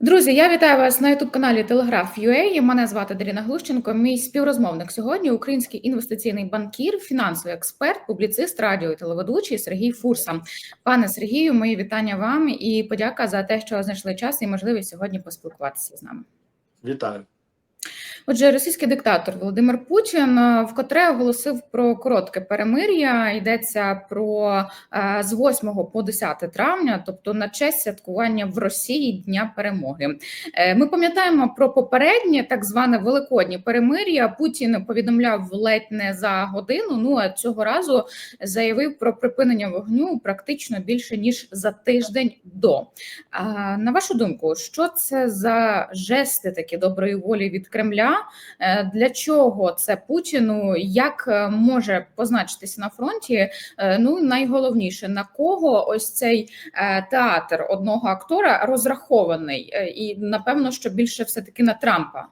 Друзі, я вітаю вас на youtube каналі Телеграф Телеграф.ua. Мене звати Даріна Глущенко. Мій співрозмовник сьогодні український інвестиційний банкір, фінансовий експерт, публіцист, радіо і телеведучий Сергій Фурса. Пане Сергію, мої вітання вам і подяка за те, що знайшли час і можливість сьогодні поспілкуватися з нами. Вітаю. Отже, російський диктатор Володимир Путін е, вкотре оголосив про коротке перемир'я. Йдеться про е, з 8 по 10 травня, тобто на честь святкування в Росії Дня Перемоги. Е, Ми пам'ятаємо про попереднє так зване великоднє перемир'я. Путін повідомляв ледь не за годину. Ну а цього разу заявив про припинення вогню практично більше ніж за тиждень до. На вашу думку, що це за жести такі доброї волі від Кремля? Е, Для чого це Путіну? Як е, може позначитися на фронті? Е, Ну найголовніше на кого ось цей театр одного актора розрахований, і напевно, що більше все таки на Трампа.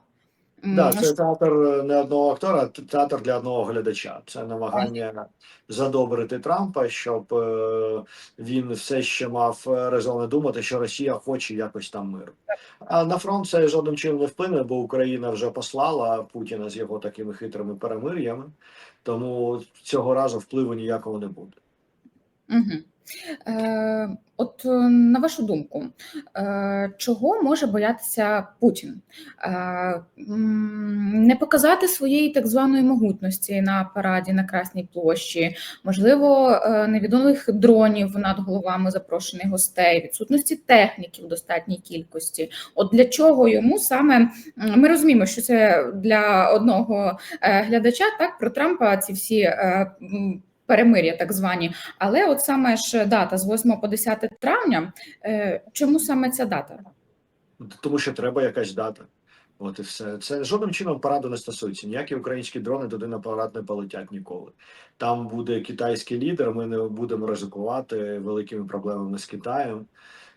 Да, це театр не одного актора, а театр для одного глядача. Це намагання задобрити Трампа, щоб е, він все ще мав е, резони думати, що Росія хоче якось там миру. А на фронт це жодним чином не вплине, бо Україна вже послала Путіна з його такими хитрими перемир'ями, тому цього разу впливу ніякого не буде. Угу. Е, от е, на вашу думку, е, чого може боятися Путін? Е, не показати своєї так званої могутності на параді на Красній площі, можливо, невідомих дронів над головами запрошених гостей, відсутності техніки в достатній кількості. От для чого йому саме ми розуміємо, що це для одного глядача, так про Трампа ці всі. Перемир'я, так звані, але от саме ж дата з 8 по 10 травня. е, Чому саме ця дата? Тому що треба якась дата. От і все. Це жодним чином параду не стосується. Ніякі українські дрони туди на парад не полетять ніколи. Там буде китайський лідер. Ми не будемо ризикувати великими проблемами з Китаєм.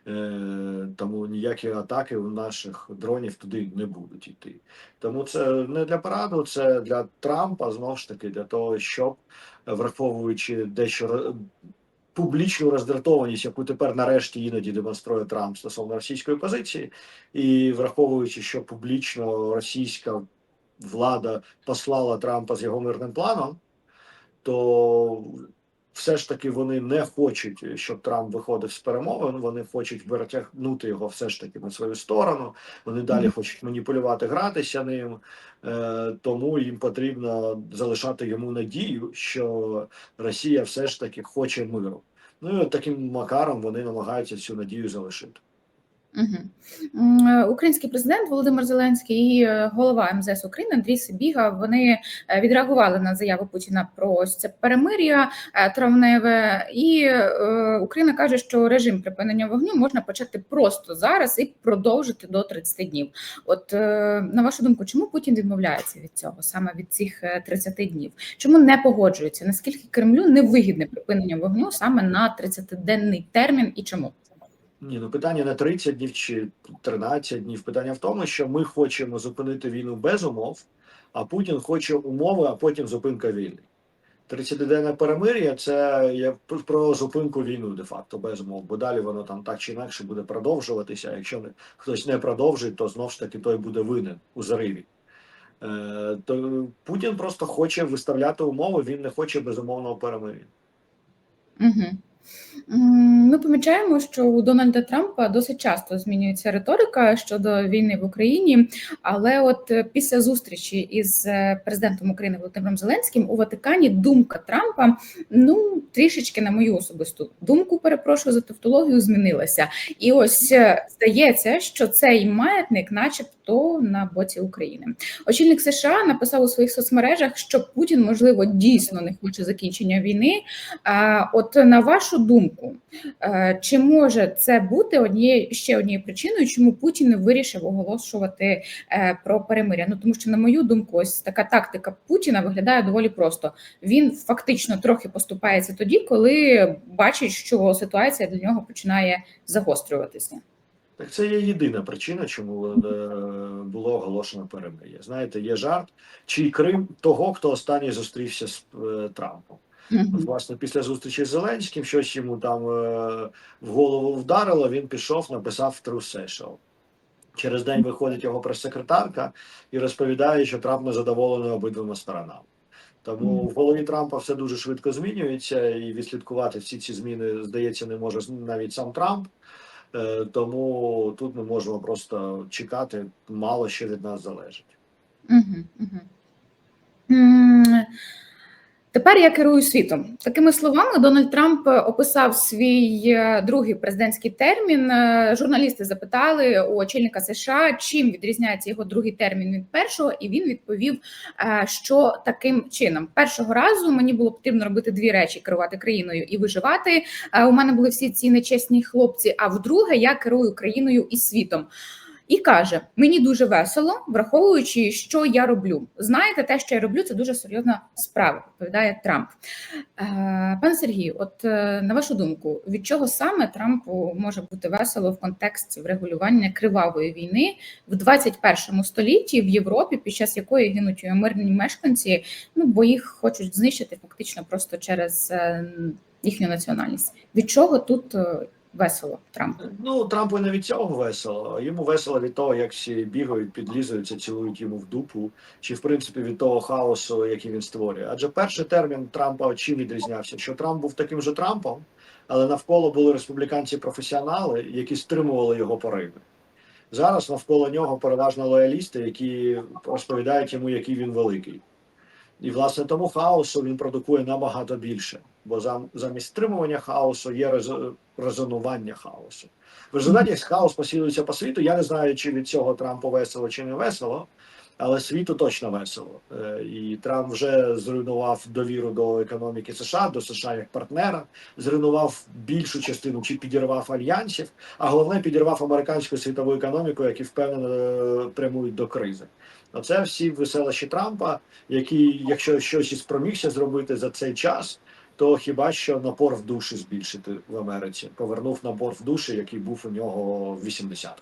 Е, тому ніякі атаки у наших дронів туди не будуть йти. Тому це не для параду, це для Трампа знову ж таки для того, щоб враховуючи дещо публічну роздратованість, яку тепер нарешті іноді демонструє Трамп стосовно російської позиції, і враховуючи, що публічно російська влада послала Трампа з його мирним планом, то все ж таки вони не хочуть, щоб Трамп виходив з перемовин. Вони хочуть витягнути його все ж таки на свою сторону. Вони далі хочуть маніпулювати, гратися ним. Е, тому їм потрібно залишати йому надію, що Росія все ж таки хоче миру. Ну і таким макаром вони намагаються цю надію залишити. Угу. Український президент Володимир Зеленський і е, голова МЗС України Андрій Сибіга вони е, відреагували на заяву Путіна про ось це перемир'я травневе, і Україна каже, що режим припинення вогню можна почати просто зараз і продовжити до 30 днів. От на вашу думку, чому Путін відмовляється від цього, саме від цих е, 30 днів? Чому не погоджується? Наскільки Кремлю невигідне припинення вогню саме на 30-денний термін і чому? Ні, ну питання не 30 днів чи 13 днів. Питання в тому, що ми хочемо зупинити війну без умов, а Путін хоче умови, а потім зупинка війни. 30-денне перемир'я це є про зупинку війни де-факто без умов, бо далі воно там так чи інакше буде продовжуватися. Якщо хтось не продовжить, то знов ж таки той буде винен у зариві. Е, то Путін просто хоче виставляти умови, він не хоче безумовного перемир'я. Угу. Ми помічаємо, що у Дональда Трампа досить часто змінюється риторика щодо війни в Україні. Але от е, після зустрічі із е, президентом України Володимиром Зеленським у Ватикані думка Трампа ну трішечки на мою особисту думку, перепрошую за тавтологію, змінилася. І ось е, здається, що цей маятник, начебто, на боці України. Очільник США написав у своїх соцмережах, що Путін, можливо, дійсно не хоче закінчення війни. От на вашу думку, е, чи може це бути однією ще однією причиною, чому Путін вирішив оголошувати е, про перемиря? Ну тому що, на мою думку, ось така тактика Путіна виглядає доволі просто. Він фактично трохи поступається тоді, коли бачить, що ситуація для нього починає загострюватися. Так це є єдина причина, чому е, було оголошено перемир'я. Знаєте, є жарт, чий Крим того, хто останній зустрівся з Трампом. От, власне, після зустрічі з Зеленським, щось йому там е, в голову вдарило, він пішов, написав True Social. Через день виходить його прес-секретарка і розповідає, що Трамп не задоволений обидвома сторонами. Тому в голові Трампа все дуже швидко змінюється, і відслідкувати всі ці зміни, здається, не може навіть сам Трамп. Е, Тому тут ми можемо просто чекати, мало що від нас залежить. Угу, угу. Тепер я керую світом. Такими словами, Дональд Трамп описав свій е, другий президентський термін. Е, Журналісти запитали у очільника США, чим відрізняється його другий термін від першого, і він відповів, е, що таким чином першого разу мені було потрібно робити дві речі: керувати країною і виживати. Е, У мене були всі ці нечесні хлопці. А вдруге, я керую країною і світом. І каже: мені дуже весело, враховуючи, що я роблю. Знаєте, те, що я роблю, це дуже серйозна справа. Відповідає Трамп. Е, Пане Сергію, от е, на вашу думку, від чого саме Трампу може бути весело в контексті врегулювання кривавої війни в 21 столітті в Європі, під час якої гинуть мирні мешканці, ну бо їх хочуть знищити фактично просто через е, їхню національність. Від чого тут весело Трампу? Ну, Трампу не від цього весело. Йому весело від того, як всі бігають, підлізуються, цілують йому в дупу, чи в принципі від того хаосу, який він створює. Адже перший термін Трампа чим відрізнявся? Що Трамп був таким же Трампом, але навколо були республіканці-професіонали, які стримували його пориви. Зараз навколо нього переважно лоялісти, які розповідають йому, який він великий. І власне тому хаосу він продукує набагато більше, бо замість стримування хаосу є резонування хаосу. В результаті хаос посилюється по світу. Я не знаю, чи від цього Трампу весело чи не весело, але світу точно весело. Е, І Трамп вже зруйнував довіру до економіки США, до США як партнера, зруйнував більшу частину чи підірвав альянсів, а головне підірвав американську світову економіку, які впевнено е, прямують до кризи. Оце всі веселощі Трампа, який, якщо щось і спромігся зробити за цей час, то хіба що напор в душі збільшити в Америці, повернув напор в душі, який був у нього в 80-х.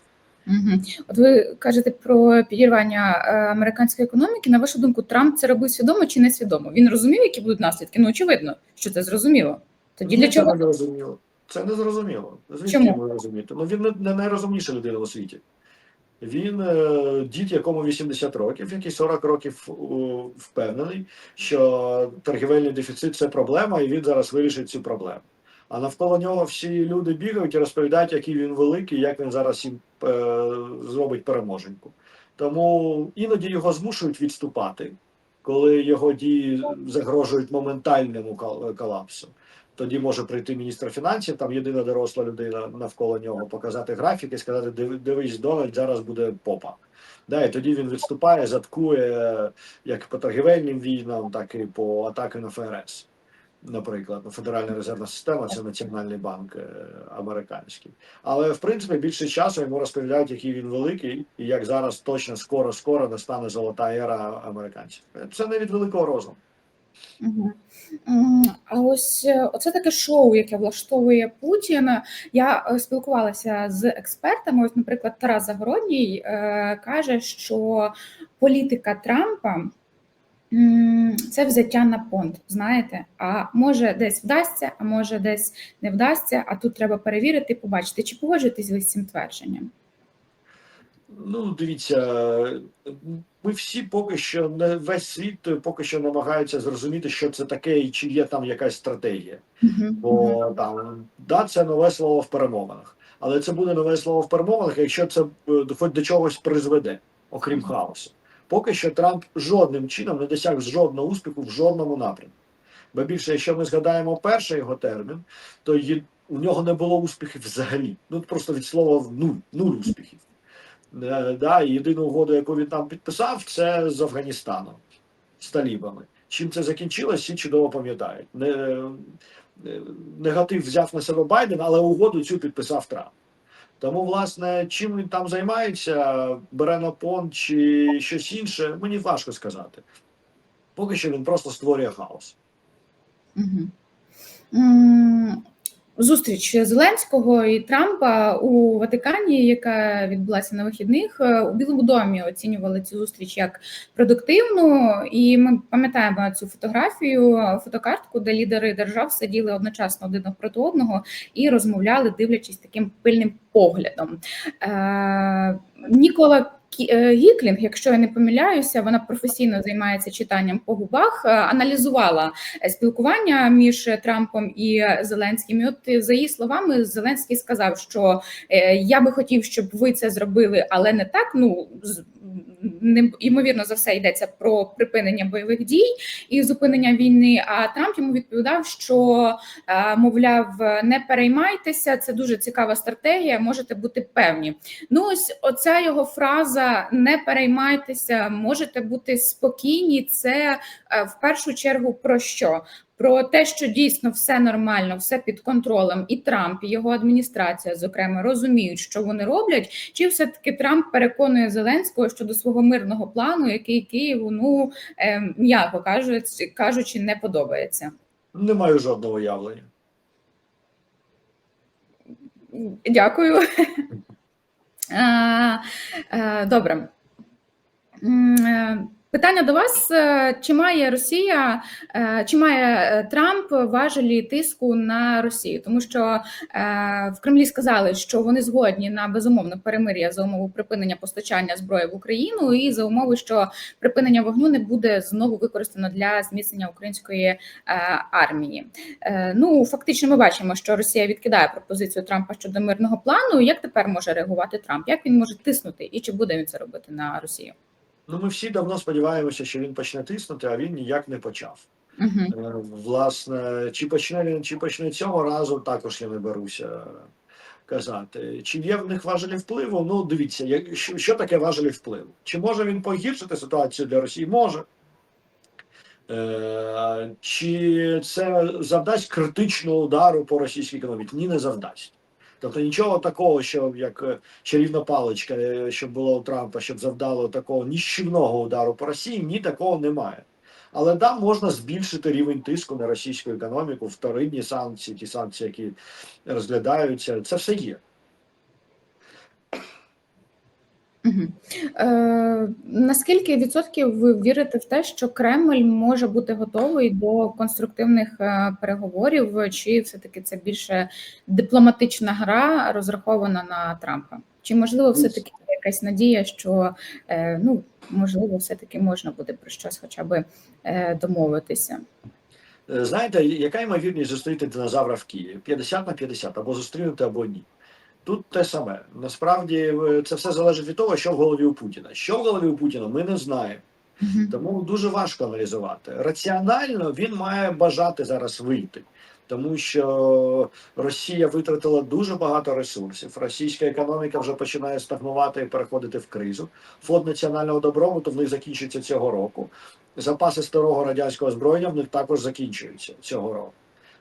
Угу. От ви кажете про підірвання е, американської економіки. На вашу думку, Трамп це робив свідомо чи несвідомо? Він розумів, які будуть наслідки? Ну очевидно, що це зрозуміло. Тоді для чого? Це не зрозуміло. Це не зрозуміло. Звідки Чому? ви розумієте? Ну він не найрозумніша людина у світі. Він е, дід, якому 80 років, який 40 років впевнений, що торгівельний дефіцит це проблема, і він зараз вирішить цю проблему. А навколо нього всі люди бігають і розповідають, який він великий, як він зараз їм е, зробить переможеньку. Тому іноді його змушують відступати, коли його дії загрожують моментальному кол- колапсу. Тоді може прийти міністр фінансів, там єдина доросла людина навколо нього, показати графік і сказати: дивись, Дональд, зараз буде попа. Да, і тоді він відступає, заткує як по торгівельним війнам, так і по атаки на ФРС. Наприклад, ну, Федеральна резервна система це національний банк е, американський. Але в принципі більше часу йому розповідають, який він великий, і як зараз точно скоро скоро настане золота ера американців. Це не від великого розуму. Угу. А ось е, оце таке шоу, яке влаштовує Путін. Я е, спілкувалася з експертами. Ось, наприклад, Тарас Загородній е, каже, що політика Трампа. Це взяття на понт, знаєте. А може десь вдасться, а може десь не вдасться. А тут треба перевірити, побачити, чи погоджуєтесь ви з цим твердженням. Ну, дивіться, ми всі поки що не весь світ поки що намагається зрозуміти, що це таке, і чи є там якась стратегія. Мгм, Бо там да, це нове слово в перемовинах, але це буде нове слово в перемовинах, якщо це е, хоч до чогось призведе, окрім хаосу. Поки що Трамп жодним чином не досяг жодного успіху в жодному напрямку. Бо більше, якщо ми згадаємо перший його термін, то є- у нього не було успіхів взагалі. Ну просто від слова нуль, нуль успіхів. Е, да, єдину угоду, яку він там підписав, це з Афганістаном, з талібами. Чим це закінчилось, всі чудово пам'ятають. Не, е, негатив взяв на себе Байден, але угоду цю підписав Трамп. Тому, власне, чим він там займається, бере на понт чи щось інше, мені важко сказати. Поки що він просто створює хаос. Мгм. Зустріч Зеленського і Трампа у Ватикані, яка відбулася на вихідних, е, у Білому домі оцінювали цю зустріч як продуктивну, і ми пам'ятаємо цю фотографію, фотокартку, де лідери держав сиділи одночасно один проти одного і розмовляли, дивлячись таким пильним поглядом. Е, Нікола Гіклінг, якщо я не помиляюся, вона професійно займається читанням по губах, е, аналізувала е, спілкування між Трампом і Зеленським. І от е, за її словами, Зеленський сказав, що е, я би хотів, щоб ви це зробили, але не так. Ну ймовірно за все йдеться про припинення бойових дій і зупинення війни. А Трамп йому відповідав, що е, мовляв, не переймайтеся, це дуже цікава стратегія. Можете бути певні. Ну, ось оця його фраза не переймайтеся, можете бути спокійні. Це е, в першу чергу про що? Про те, що дійсно все нормально, все під контролем, і Трамп, і його адміністрація, зокрема, розуміють, що вони роблять, чи все-таки Трамп переконує Зеленського щодо свого мирного плану, який Києву, ну е, м'яко кажучи, не подобається. Не маю жодного уявлення. Дякую. Е, е, Добре. Питання до вас: Е, чи має Росія, е, чи має е, Трамп важелі тиску на Росію? Тому що в Кремлі сказали, що вони згодні на безумовне перемир'я за умови припинення постачання зброї в Україну і за умови, що припинення вогню не буде знову використано для зміцнення української армії. Ну фактично, ми бачимо, що Росія відкидає пропозицію Трампа щодо мирного плану. Як тепер може реагувати Трамп? Як він може тиснути, і чи буде він це робити на Росію? Ну, ми всі давно сподіваємося, що він почне тиснути, а він ніяк не почав. Угу. Е, Власне, чи почне він, чи почне цього разу, також я не беруся казати. Чи є в них важелі впливу? Ну, дивіться, як- що, що таке важелі впливу? Чи може він погіршити ситуацію для Росії? Може. Е, Чи це завдасть критичного удару по російській економіці? Ні, не завдасть. Тобто нічого такого, що як е, чарівна паличка, е, що було у Трампа, щоб завдало такого ніщівного удару по Росії, ні, такого немає. Але там можна збільшити рівень тиску на російську економіку, вторинні санкції, ті санкції, які розглядаються, це все є. Угу. Е, наскільки відсотків ви вірите в те, що Кремль може бути готовий до конструктивних е, переговорів, чи все-таки це більше дипломатична гра розрахована на Трампа? Чи можливо все-таки якась надія, що е, ну можливо, все-таки можна буде про щось хоча б е, домовитися? Знаєте, яка ймовірність зустріти динозавра в Києві? 50 на 50, або зустрінути, або ні. Тут те саме. Насправді е, це все залежить від того, що в голові у Путіна. Що в голові у Путіна, ми не знаємо. Тому дуже важко аналізувати. Раціонально він має бажати зараз вийти, тому що Росія витратила дуже багато ресурсів. Російська економіка вже починає стагнувати і переходити в кризу. Фонд національного добробуту в них закінчиться цього року. Запаси старого радянського озброєння в них також закінчуються цього року.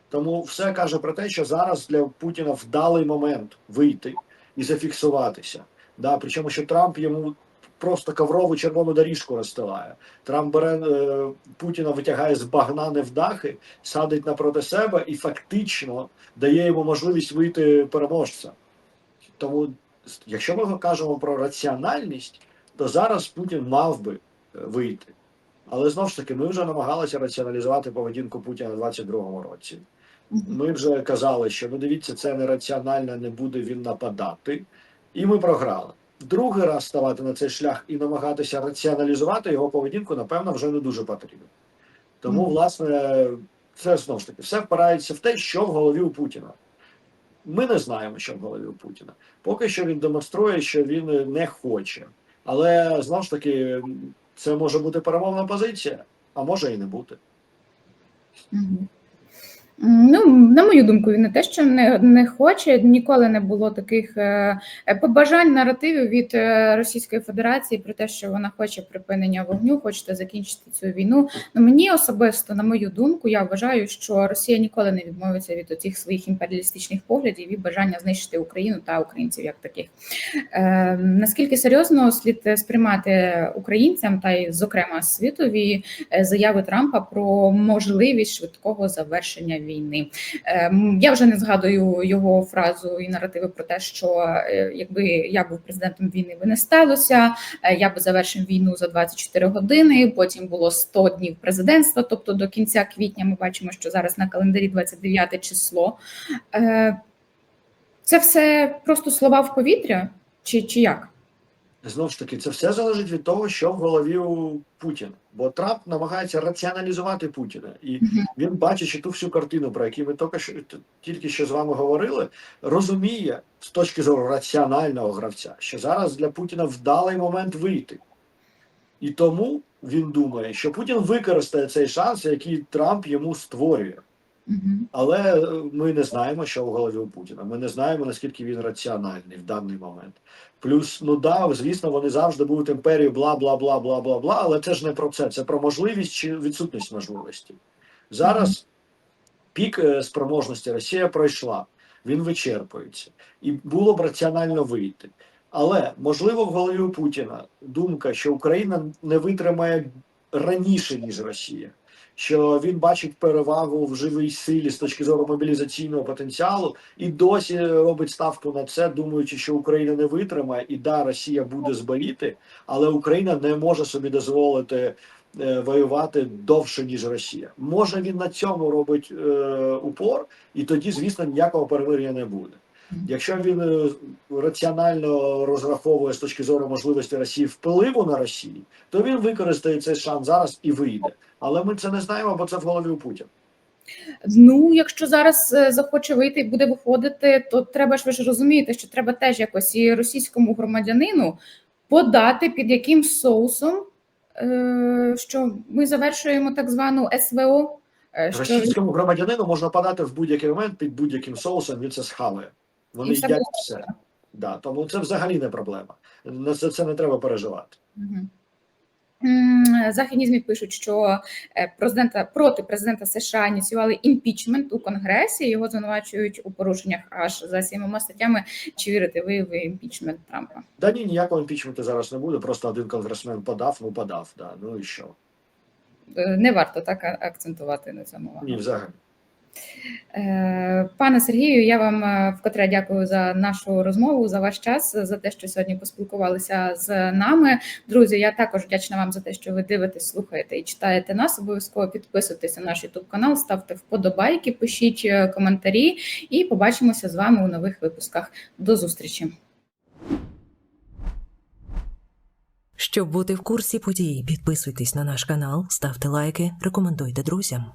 Тому все каже про те, що зараз для Путіна вдалий момент вийти і зафіксуватися. Да, причому що Трамп йому просто коврову червону доріжку розстилає. Трамп бере е, Путіна, витягає з багна невдахи, садить напроти себе і фактично дає йому можливість вийти переможцем. Тому, якщо ми кажемо про раціональність, то зараз Путін мав би е, вийти. Але знову ж таки, ми вже намагалися раціоналізувати поведінку Путіна в 22-му році. Ми вже казали, що ну дивіться, це нераціонально, не буде він нападати, і ми програли. Другий раз ставати на цей шлях і намагатися раціоналізувати його поведінку, напевно, вже не дуже потрібно. Тому, Мгм. власне, це знову ж таки все впирається в те, що в голові у Путіна. Ми не знаємо, що в голові у Путіна. Поки що він демонструє, що він не хоче. Але знову ж таки, це може бути перемовна позиція, а може і не бути. Мгм. Ну, на мою думку, він не те, що не, не хоче, ніколи не було таких е, побажань наративів від е, Російської Федерації про те, що вона хоче припинення вогню, хоче закінчити цю війну. Ну мені особисто, на мою думку, я вважаю, що Росія ніколи не відмовиться від цих своїх імперіалістичних поглядів і бажання знищити Україну та українців як таких. Е, наскільки серйозно слід сприймати українцям та й, зокрема, світові е, заяви Трампа про можливість швидкого завершення війни. Ем, Я вже не згадую його фразу і наративи про те, що е, якби я був президентом війни, би не сталося. е, Я би завершив війну за 24 години. Потім було 100 днів президентства. Тобто до кінця квітня ми бачимо, що зараз на календарі 29 число. Е, Це все просто слова в повітря, чи, чи як? Знову ж таки, це все залежить від того, що в голові у Путіна. Бо Трамп намагається раціоналізувати Путіна, і він, бачачи ту всю картину, про яку ми тільки що тільки що з вами говорили, розуміє з точки зору раціонального гравця, що зараз для Путіна вдалий момент вийти. І тому він думає, що Путін використає цей шанс, який Трамп йому створює. Але е, ми не знаємо, що в голові у Путіна. Ми не знаємо, наскільки він раціональний в даний момент. Плюс, ну да, звісно, вони завжди будуть імперією, бла бла бла бла бла бла. Але це ж не про це. Це про можливість чи відсутність можливості. Зараз пік е, спроможності Росія пройшла, він вичерпується, і було б раціонально вийти. Але можливо в голові у Путіна думка, що Україна не витримає раніше ніж Росія, що він бачить перевагу в живій силі з точки зору мобілізаційного потенціалу, і досі робить ставку на це, думаючи, що Україна не витримає, і да, Росія буде зболіти, але Україна не може собі дозволити е, воювати довше ніж Росія. Може він на цьому робить е, упор, і тоді, звісно, ніякого перемир'я не буде. Якщо він е, раціонально розраховує з точки зору можливості Росії впливу на Росію, то він використає цей шанс зараз і вийде. Але ми це не знаємо, бо це в голові у Путіна. Ну, якщо зараз е, захоче вийти і буде виходити, то треба ж ви ж розумієте, що треба теж якось і російському громадянину подати під яким соусом, е, що ми завершуємо так звану СВО. Що Російському громадянину можна подати в будь-який момент під будь-яким соусом, він це схаває. Вони все їдять буде все. Да, тому це взагалі не проблема. На це, це не треба переживати. Західні ЗМІ пишуть, що е, президента проти президента США ініціювали імпічмент у Конгресі. Його звинувачують у порушеннях аж за сімома статтями. Чи вірите ви в імпічмент Трампа? Да ні, ніякого імпічменту зараз не буде. Просто один конгресмен подав, ну подав. Да. Ну і що? Е, Не варто так акцентувати на цьому увагу. Ні, взагалі. Е, Пане Сергію, я вам е, вкотре дякую за нашу розмову, за ваш час, за те, що сьогодні поспілкувалися з нами. Друзі, я також вдячна вам за те, що ви дивитесь, слухаєте і читаєте нас. Обов'язково підписуйтесь на наш YouTube канал, ставте вподобайки, пишіть е, коментарі, і побачимося з вами у нових випусках. До зустрічі. Щоб бути в курсі подій, підписуйтесь на наш канал, ставте лайки, рекомендуйте друзям.